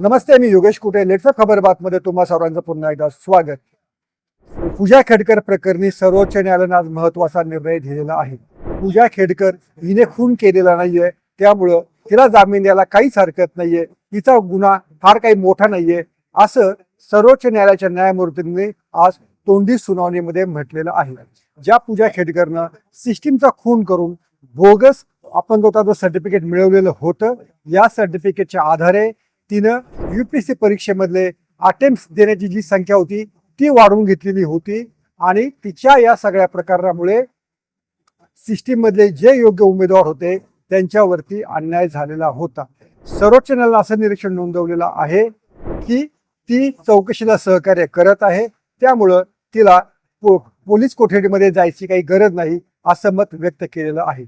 नमस्ते मी योगेश कुटे लेटचं खबर बातमध्ये तुम्हा सर्वांचं पुन्हा एकदा स्वागत. पूजा खेडकर प्रकरणी सर्वोच्च न्यायालयानं आज महत्त्वाचा निर्णय दिलेला आहे. पूजा खेडकर हिने खून केलेला नाहीये त्यामुळं तिला जामीन द्यायला काहीच हरकत नाहीये तिचा गुन्हा फार काही मोठा नाहीये असं सर्वोच्च न्यायालयाच्या न्यायमूर्तींनी आज तोंडी सुनावणीमध्ये म्हटलेलं आहे. ज्या पूजा खेडकरनं सिस्टीमचा खून करून बोगस आपण जो सर्टिफिकेट मिळवलेलं होतं या सर्टिफिकेटच्या आधारे तिनं युपीएससी परीक्षेमधले अटेम्प्ट देण्याची जी संख्या होती ती वाढवून घेतलेली होती. आणि तिच्या या सगळ्या प्रकारामुळे सिस्टीममधले जे योग्य उमेदवार होते त्यांच्यावरती अन्याय झालेला होता. सर्वोच्च न्यायालयानं असं निरीक्षण नोंदवलेलं आहे की ती चौकशीला सहकार्य करत आहे. त्यामुळं तिला पो- पोलीस कोठडीमध्ये जायची काही गरज नाही असं मत व्यक्त केलेलं आहे.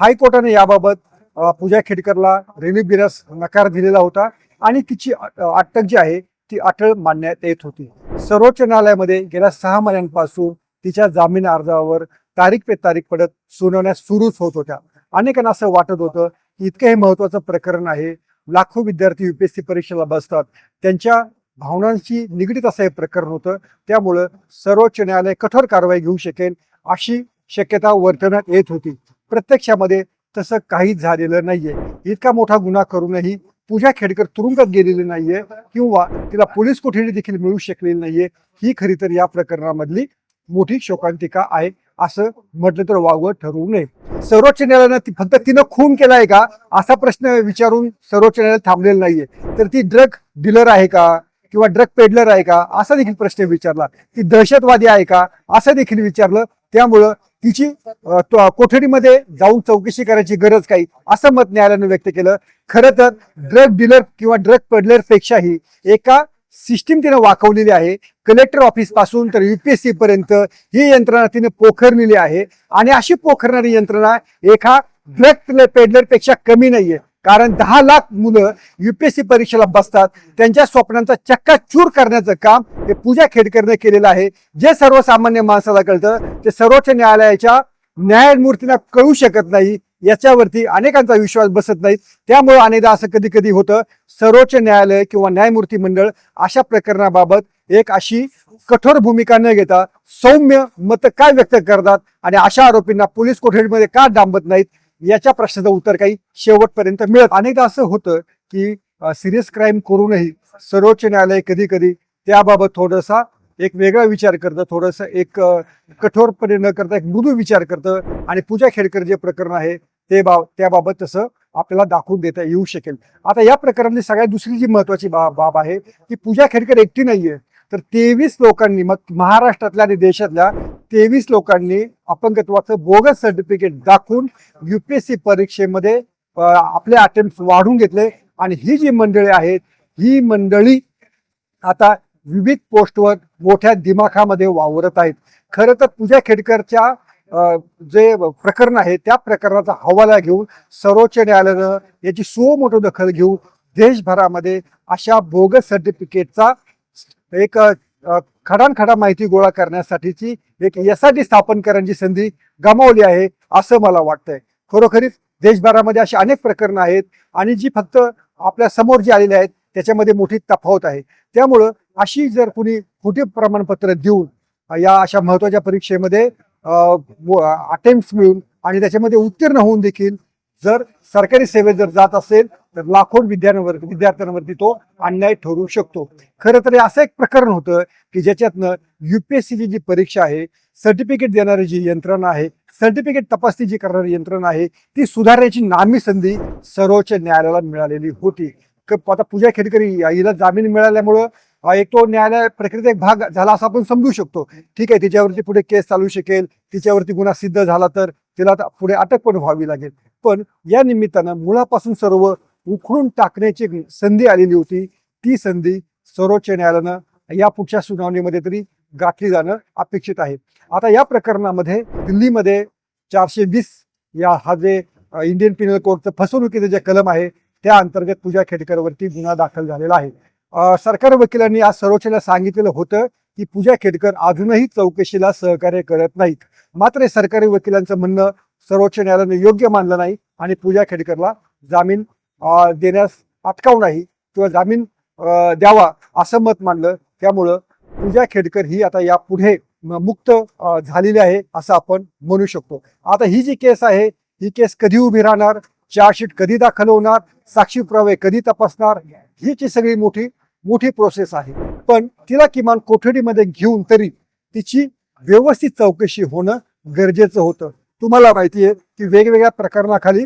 हायकोर्टाने याबाबत पूजा खेडकरला रिलीफ देण्यास नकार दिलेला होता. आणि तिची अटक जी आहे ती अटळ मानण्यात येत होती. सर्वोच्च न्यायालयामध्ये गेल्या सहा महिन्यांपासून तिच्या जामीन अर्जावर तारीख पे तारीख पडत सुनावण्या सुरूच होत होत्या. अनेकांना असं वाटत होतं की इतकं हे महत्वाचं प्रकरण आहे. लाखो विद्यार्थी युपीएससी परीक्षेला बसतात. त्यांच्या भावनांशी निगडीत असं हे प्रकरण होतं. त्यामुळं सर्वोच्च न्यायालय कठोर कारवाई घेऊ शकेल अशी शक्यता वर्तवण्यात येत होती. प्रत्यक्षामध्ये तसं काहीच झालेलं नाहीये. इतका मोठा गुन्हा करूनही पूजा खेडकर तुरुंगात गेलेली नाहीये किंवा तिला पोलीस कोठडी देखील मिळू शकलेली नाहीये ही खरी तर या प्रकरणामधली मोठी शोकांतिका आहे असं म्हटलं तर वावं ठरवू नये. सर्वोच्च न्यायालयानं ती फक्त तिनं खून केलाय का? असा प्रश्न विचारून सर्वोच्च न्यायालय थांबलेलं नाहीये. तर ती ड्रग डीलर आहे का? किंवा ड्रग पेडलर आहे का? असा देखील प्रश्न विचारला. ती दहशतवादी आहे का? असं देखील विचारलं. त्यामुळं तिची कोठडीमध्ये जाऊन चौकशी करायची गरज काही असं मत न्यायालयानं व्यक्त केलं. खरं तर ड्रग डीलर किंवा ड्रग पेडलर पेक्षाही एका सिस्टीम तिनं वाकवलेली आहे. कलेक्टर ऑफिसपासून तर युपीएससी पर्यंत ही यंत्रणा तिने पोखरलेली आहे. आणि अशी पोखरणारी यंत्रणा एका ड्रग पेडलरपेक्षा कमी नाहीये. कारण दहा लाख मुलं युपीएससी परीक्षेला बसतात. त्यांच्या स्वप्नांचा चक्का चूर करण्याचं काम हे पूजा खेडकरने केलेलं आहे. जे सर्वसामान्य माणसाला कळतं ते सर्वोच्च न्यायालयाच्या न्यायमूर्तींना कळू शकत नाही. याच्यावरती अनेकांचा विश्वास बसत नाही. त्यामुळे अनेकदा असं कधी कधी होतं सर्वोच्च न्यायालय किंवा न्यायमूर्ती मंडळ अशा प्रकरणाबाबत एक अशी कठोर भूमिका न घेता सौम्य मत काय व्यक्त करतात? आणि अशा आरोपींना पोलीस कोठडीमध्ये का डांबत नाहीत? याच्या प्रश्नाचं उत्तर काही शेवटपर्यंत मिळत. अनेकदा असं होतं की सिरियस क्राईम करूनही सर्वोच्च न्यायालय कधी कधी त्याबाबत थोडासा एक वेगळा विचार करतं थोडस एक कठोरपणे न करता एक मृदू विचार करतं आणि पूजा खेडकर जे प्रकरण आहे ते बाब त्याबाबत तसं आपल्याला दाखवून देता येऊ शकेल. आता या प्रकरणातली सगळ्यात दुसरी जी महत्वाची बाब बाब आहे की पूजा खेडकर एकटी नाहीये. तर तेवीस लोकांनी मग महाराष्ट्रातल्या आणि देशातल्या तेवीस लोकांनी अपंगत्वाचं बोगस सर्टिफिकेट दाखवून युपीएससी परीक्षेमध्ये आपले अटेम्प्ट वाढून घेतले. आणि ही जी मंडळी आहेत ही मंडळी आता विविध पोस्टवर मोठ्या दिमाखामध्ये वावरत आहेत. खरं तर पूजा खेडकरच्या जे प्रकरण आहे त्या प्रकरणाचा हवाला घेऊन सर्वोच्च न्यायालयानं याची सुमोठो दखल घेऊन देशभरामध्ये अशा बोगस सर्टिफिकेटचा एक खडानखडा माहिती गोळा करण्यासाठीची एक एस आय टी स्थापन करण्याची संधी गमावली आहे असं मला वाटतंय. खरोखरीच देशभरामध्ये अशी अनेक प्रकरणं आहेत आणि जी फक्त आपल्यासमोर जी आलेली आहेत त्याच्यामध्ये मोठी तफावत आहे. त्यामुळं अशी जर कुणी खोटी प्रमाणपत्र देऊन या अशा महत्त्वाच्या परीक्षेमध्ये अटेम्प्ट मिळून आणि त्याच्यामध्ये उत्तीर्ण होऊन देखील जर सरकारी सेवेत जर जात असेल तर लाखो विद्यार्थ्यांवर विद्यार्थ्यांवरती तो अन्याय ठरू शकतो. खरं तर असं एक प्रकरण होतं की ज्याच्यातनं युपीएससीची जी परीक्षा आहे सर्टिफिकेट देणारी जी यंत्रणा आहे सर्टिफिकेट तपासणी जी करणारी यंत्रणा आहे ती सुधारण्याची नामी संधी सर्वोच्च न्यायालयाला मिळालेली होती. आता पूजा खेडकरी हिला जामीन मिळाल्यामुळं एक तो न्यायालय प्रक्रियेचा एक भाग झाला असं आपण समजू शकतो. ठीक आहे तिच्यावरती पुढे केस चालू शकेल तिच्यावरती गुन्हा सिद्ध झाला तर तिला पुढे अटक पण व्हावी लागेल. पण या निमित्तानं मुळापासून सर्व उखडून टाकण्याची संधी आलेली होती. ती संधी सर्वोच्च न्यायालयानं या पुढच्या सुनावणीमध्ये तरी गाठली जाणं अपेक्षित आहे. आता या प्रकरणामध्ये दिल्लीमध्ये चारशे वीस या हा जे इंडियन पिनल कोडचं फसवणुकीचं जे कलम आहे त्या अंतर्गत पूजा खेडकरवरती गुन्हा दाखल झालेला आहे. सरकारी वकिलांनी आज सर्वोच्चला सांगितलेलं होतं की पूजा खेडकर अजूनही चौकशीला सहकार्य करत नाहीत. मात्र हे सरकारी वकिलांचं म्हणणं सर्वोच्च न्यायालयाने योग्य मानलं नाही आणि पूजा खेडकरला जामीन देण्यास अटकाव नाही किंवा जामीन द्यावा असं मत मानलं त्यामुळं पूजा खेडकर ही आता यापुढे म- मुक्त झालेली आहे असं आपण म्हणू शकतो. आता ही जी केस आहे ही केस कधी उभी राहणार चार्जशीट कधी दाखल होणार साक्षी पुरावे कधी तपासणार हीची सगळी मोठी मोठी प्रोसेस आहे. पण तिला किमान कोठडीमध्ये घेऊन तरी तिची व्यवस्थित चौकशी होणं गरजेचं होतं. तुम्हाला माहिती आहे की वेगवेगळ्या प्रकरणाखाली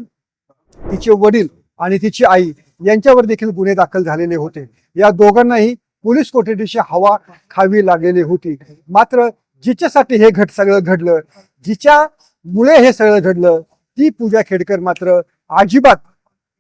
तिचे वडील आणि तिची आई यांच्यावर देखील गुन्हे दाखल झालेले होते. या दोघांनाही पोलीस कोठडीची हवा खावी लागलेली होती. मात्र जिच्यासाठी हे घट सगळं घडलं जिच्यामुळे हे सगळं घडलं ती पूजा खेडकर मात्र अजिबात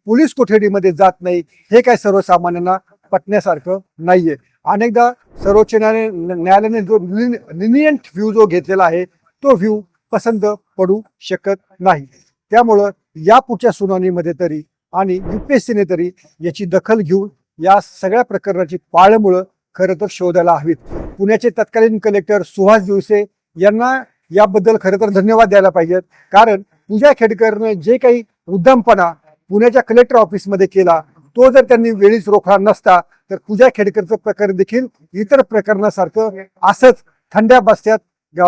पोलीस कोठडीमध्ये जात नाही. हे काय सर्वसामान्यांना पटण्यासारखं नाहीये. अनेकदा सर्वोच्च न्यायालय न्यायालयाने जो लिनियंट व्ह्यू जो घेतलेला आहे तो व्ह्यू पसंत पडू शकत नाही. त्यामुळं या पुढच्या सुनावणीमध्ये तरी आणि युपीएससीने तरी याची दखल घेऊन या सगळ्या प्रकरणाची पाळमुळं खरं तर शोधायला हवीत. पुण्याचे तत्कालीन कलेक्टर सुहास दिवसे यांना याबद्दल खरं तर धन्यवाद द्यायला पाहिजेत. कारण पूजा खेडकरने जे काही उद्दमपणा पुण्याच्या कलेक्टर ऑफिसमध्ये केला तो जर त्यांनी वेळीच रोखला नसता तर पूजा खेडकरचं प्रकरण देखील इतर प्रकरणासारखं असंच थंड्या बस्त्यात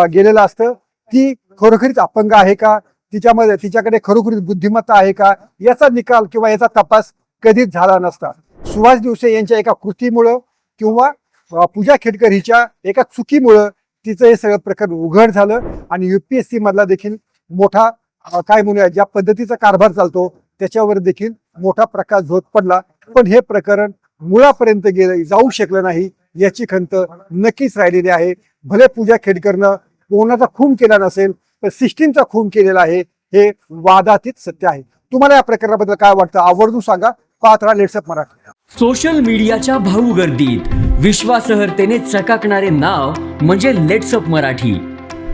गेलेलं असतं. ती खरोखरीच अपंग आहे का? तिच्यामध्ये तिच्याकडे खरोखरीच बुद्धिमत्ता आहे का? याचा निकाल किंवा याचा तपास कधीच झाला नसता. सुभाष दिवसे यांच्या एका कृतीमुळं किंवा पूजा खेडकर हिच्या एका चुकीमुळं तिचं हे सगळं प्रकरण उघड झालं आणि युपीएससी मधला देखील मोठा काय म्हणूया ज्या पद्धतीचा कारभार चालतो त्याच्यावर देखील मोठा प्रकाश झोत पडला. पण हे प्रकरण मुळापर्यंत गेलं जाऊ शकलं नाही याची खंत नक्कीच राहिलेली आहे. भले पूजा खेडकरनं कोणाचा खून केला नसेल तर सिस्टीमचा खून केलेला आहे हे वादातीत सत्य आहे. तुम्हाला या प्रकरणाबद्दल काय वाटतं आवर्जून सांगा. पात्रा लेट्सअप मराठी. सोशल मीडियाच्या भाऊ गर्दीत विश्वासार्हतेने चकाकणारे नाव म्हणजे लेट्सअप मराठी.